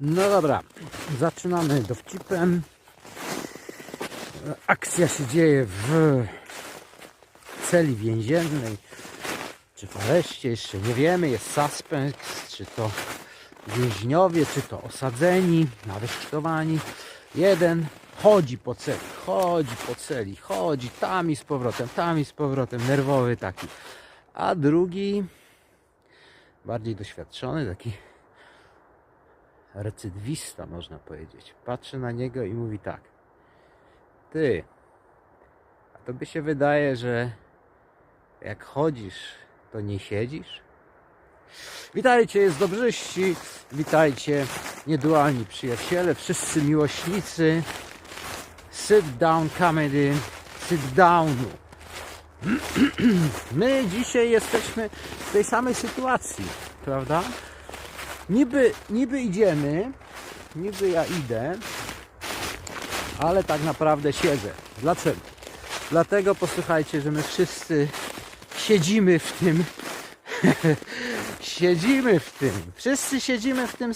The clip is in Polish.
No dobra, zaczynamy dowcipem. Akcja się dzieje w celi więziennej, czy w areszcie, jeszcze nie wiemy. Jest suspens, czy to więźniowie, czy to osadzeni, aresztowani. Jeden chodzi po celi, chodzi po celi, chodzi tam i z powrotem, tam i z powrotem, nerwowy taki. A drugi, bardziej doświadczony, taki recydwista, można powiedzieć. Patrzy na niego i mówi tak. Ty, a tobie się wydaje, że jak chodzisz, to nie siedzisz? Witajcie, jest dobrzyści, witajcie, niedualni przyjaciele, wszyscy miłośnicy sit down comedy, sit downu. My dzisiaj jesteśmy w tej samej sytuacji, prawda? Niby, niby idziemy, niby ja idę, ale tak naprawdę siedzę. Dlaczego? Dlatego posłuchajcie, że my wszyscy siedzimy w tym. siedzimy w tym. Wszyscy siedzimy w tym